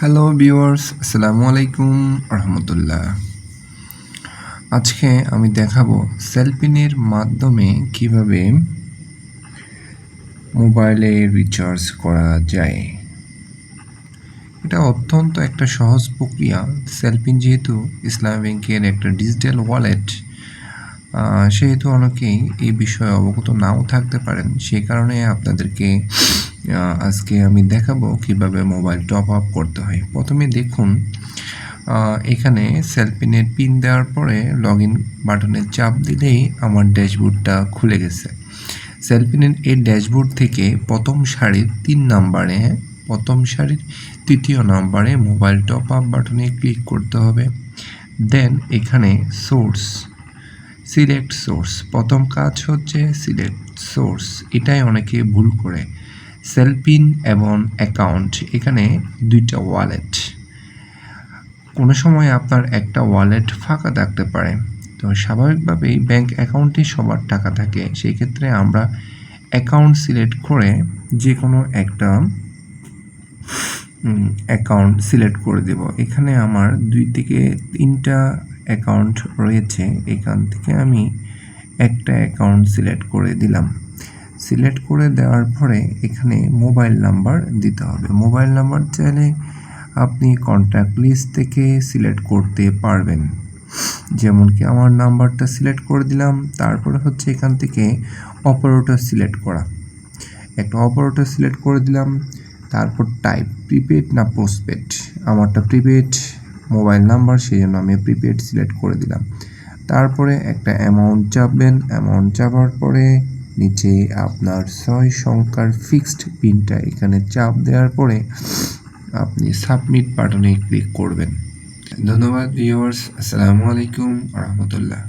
Hello viewers আসসালামু আলাইকুম রহমতুল্লাহ আজকে আমি দেখাবো সেলফিনের মাধ্যমে কীভাবে মোবাইলে রিচার্জ করা যায়। এটা অত্যন্ত একটা সহজ প্রক্রিয়া। সেলফিন যেহেতু ইসলাম ব্যাংকের একটা ডিজিটাল ওয়ালেট সেহেতু অনেকেই এই বিষয়ে অবগত নাও থাকতে পারেন। সেই কারণে আপনাদেরকে আজকে আমি দেখাবো কীভাবে মোবাইল টপ আপ করতে হয়। প্রথমে দেখুন এখানে সেলফিনের পিন দেওয়ার পরে লগ ইন বাটনে চাপ দিলেই আমার ড্যাশবোর্ডটা খুলে গেছে। সেলফিনের এই ড্যাশবোর্ড থেকে প্রথম সারির তিন নাম্বারে, প্রথম সারির তৃতীয় নাম্বারে মোবাইল টপ আপ বাটনে ক্লিক করতে হবে। দেন এখানে সোর্স সিলেক্ট সোর্স প্রথম কাজ হচ্ছে সিলেক্ট সোর্স এটাই অনেকে ভুল করে। সেলপিন এবং অ্যাকাউন্ট, এখানে দুইটা ওয়ালেট। কোনো সময় আপনার একটা ওয়ালেট ফাঁকা থাকতে পারে। তো স্বাভাবিকভাবেই ব্যাংক অ্যাকাউন্টে সবার টাকা থাকে। সেই ক্ষেত্রে আমরা অ্যাকাউন্ট সিলেক্ট করে যে কোনো একটা অ্যাকাউন্ট সিলেক্ট করে দেব। এখানে আমার দুই থেকে তিনটা অ্যাকাউন্ট রয়েছে। এখান থেকে আমি একটা অ্যাকাউন্ট সিলেক্ট করে দিলাম। সিলেক্ট করে দেওয়ার পরে এখানে মোবাইল নাম্বার দিতে হবে। মোবাইল নাম্বার চাইলে আপনি কন্ট্যাক্ট লিস্ট থেকে সিলেক্ট করতে পারবেন। যেমন কি আমার নাম্বারটা সিলেক্ট করে দিলাম, তারপরে হচ্ছে এখান থেকে অপারেটর সিলেক্ট করা। একটা অপারেটর সিলেক্ট করে দিলাম, তারপর টাইপ প্রিপেড না পোস্টপেড আমারটা প্রিপেড মোবাইল নাম্বার, সেই জন্য আমি প্রিপেড সিলেক্ট করে দিলাম। তারপরে একটা অ্যামাউন্ট চাপবেন। অ্যামাউন্ট চাপার পরে নিচে আপনার ছয় সংখ্যার ফিক্সড পিনটা এখানে চাপ দেওয়ার পরে আপনি সাবমিট বাটনে ক্লিক করবেন। ধন্যবাদ ভিউয়ার্স আসসালামু আলাইকুম রহমতুল্লাহ